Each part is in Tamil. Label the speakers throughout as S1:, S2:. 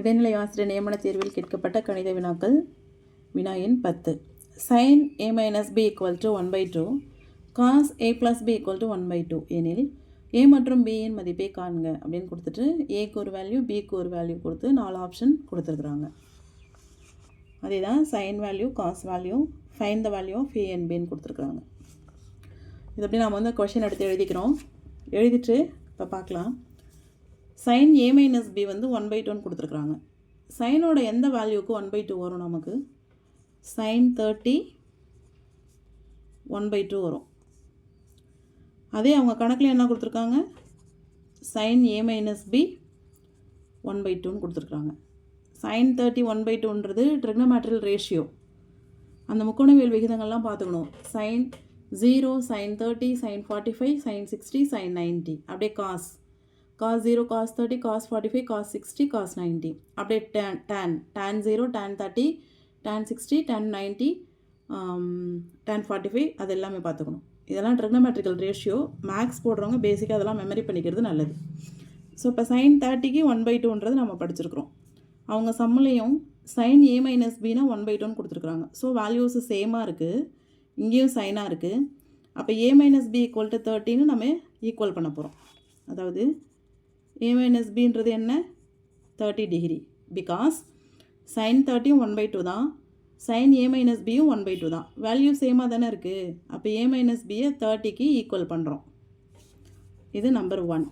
S1: இடைநிலை ஆசிரியர் நியமன தேர்வில் கேட்கப்பட்ட கணித வினாக்கள் வினா எண் பத்து. Sine A minus B equal to one by two cos A plus B equal to one by two எனில் ஏ மற்றும் பியின் மதிப்பை காண்க அப்படின்னு கொடுத்துட்டு ஏக்கு ஒரு வேல்யூ பிக்கு ஒரு வேல்யூ கொடுத்து நாலு ஆப்ஷன் கொடுத்துருக்குறாங்க. அதே தான் sine value cos value find the value of A and பின்னு கொடுத்துருக்குறாங்க. இது அப்படி நாம் வந்து கொஷின் எடுத்து எழுதிக்கிறோம். எழுதிட்டு இப்போ பார்க்கலாம். சைன் ஏ மைனஸ் பி வந்து ஒன் பை டூன்னு கொடுத்துருக்குறாங்க. சைனோட எந்த வேல்யூக்கு ஒன் பை டூ வரும் நமக்கு? Sine thirty one by two வரும். அதே அவங்க கணக்கில் என்ன கொடுத்துருக்காங்க? Sine A minus B one by டூன்னு கொடுத்துருக்குறாங்க. சைன் தேர்ட்டி ஒன் பை டூன்றது ட்ரிக்னோமேட்ரியல் ரேஷியோ அந்த முக்கோணவியல் விகிதங்கள்லாம் பார்த்துக்கணும். Sine zero sine thirty sine forty five sine sixty sine ninety அப்படியே cos cos zero cos thirty cos forty five cos sixty cos ninety அப்படியே tan tan tan zero tan thirty tan sixty tan ninety tan forty five அது எல்லாமே பார்த்துக்கணும். இதெல்லாம் ட்ரிக்னமெட்ரிக்கல் ரேஷியோ மேக்ஸ் போடுறவங்க பேசிக்காக அதெல்லாம் மெமரி பண்ணிக்கிறது நல்லது. ஸோ இப்போ சைன் தேர்ட்டிக்கு ஒன் பை டூன்றது நம்ம படிச்சிருக்கிறோம். அவங்க சம்மிலையும் சைன் ஏ மைனஸ் பினா ஒன் பை டூன்னு கொடுத்துருக்குறாங்க. ஸோ வேல்யூஸ் சேமாக இருக்குது இங்கேயும் சைனாக இருக்குது அப்போ A minus B equal to தேர்ட்டின்னு நம்ம ஈக்குவல் பண்ண போகிறோம் அதாவது ஏ மைனஸ் பின்றது என்ன? தேர்ட்டி டிகிரி பிகாஸ் சைன் தேர்ட்டியும் ஒன் பை டூ தான். சைன் ஏ மைனஸ் பியும் ஒன் பை டூ தான். வேல்யூ சேமாக தானே இருக்குது அப்போ ஏ மைனஸ் பியை தேர்ட்டிக்கு ஈக்குவல் பண்ணுறோம் இது number one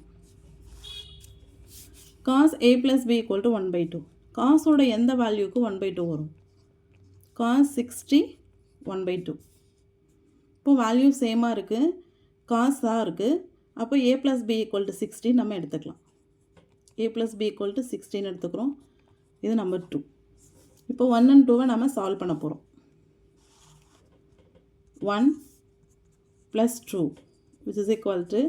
S1: cos A plus B equal to one by two காஸோட எந்த வேல்யூக்கு ஒன் பை டூ வரும்? Cos sixty one by two இப்போ வேல்யூ சேமாக இருக்குது காஸ் தான் இருக்குது அப்போ A plus B equal to sixty நம்ம எடுத்துக்கலாம். A plus B equal to sixteen எடுத்துக்கிறோம். இது நம்பர் டூ இப்போ ஒன் அண்ட் டூவை நம்ம சால்வ் பண்ண போகிறோம் one plus two which is equal to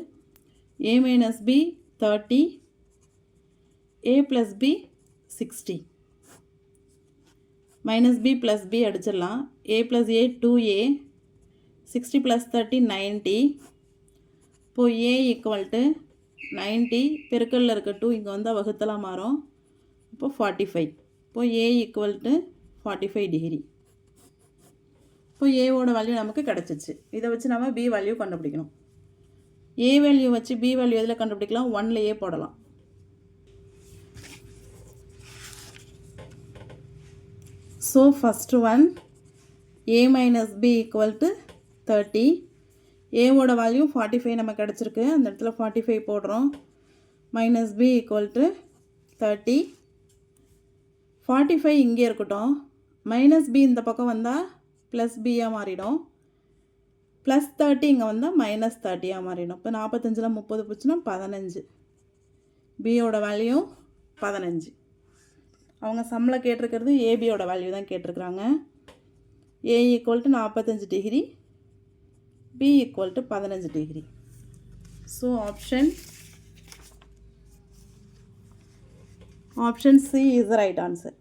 S1: A minus B thirty A plus B sixty minus B plus B அடிச்சிடலாம். A plus A two A sixty plus thirty ninety இப்போது ஏ ஈக்குவல் டு நைன்ட்டி பெருக்கல்ல இருக்க டூ இங்கே வந்தால் வகுத்தலாம் மாறும். இப்போ ஃபார்ட்டி ஃபைவ் இப்போ A equal to forty five degree இப்போ ஏவோட வேல்யூ நமக்கு கிடச்சிச்சு. இதை வச்சு நம்ம பி வேல்யூ கண்டுபிடிக்கணும். ஏ வேல்யூ வச்சு பி வேல்யூ எதில் கண்டுபிடிக்கலாம்? ஒன்ல ஏ போடலாம். So first one A minus B equal to thirty ஏவோட வேல்யூ ஃபார்ட்டி ஃபைவ் நம்ம கிடச்சிருக்கு. அந்த இடத்துல ஃபார்ட்டி ஃபைவ் போடுறோம். Minus B equal to thirty forty five இங்கே இருக்கட்டும். மைனஸ் பி இந்த பக்கம் வந்தால் ப்ளஸ் பியாக மாறிடும். ப்ளஸ் தேர்ட்டி இங்கே வந்தால் மைனஸ் தேர்ட்டியாக மாறிடும். இப்போ நாற்பத்தஞ்சில் முப்பது போச்சுன்னா பதினஞ்சு. பியோட வேல்யூ பதினஞ்சு. அவங்க சம்பளம் கேட்டிருக்கிறது ஏபியோட வேல்யூ தான் கேட்டிருக்கிறாங்க. ஏ ஈக்குவல் டு நாற்பத்தஞ்சு டிகிரி பி ஈக்குவல் டு பதினஞ்சு degree so option option C is the right answer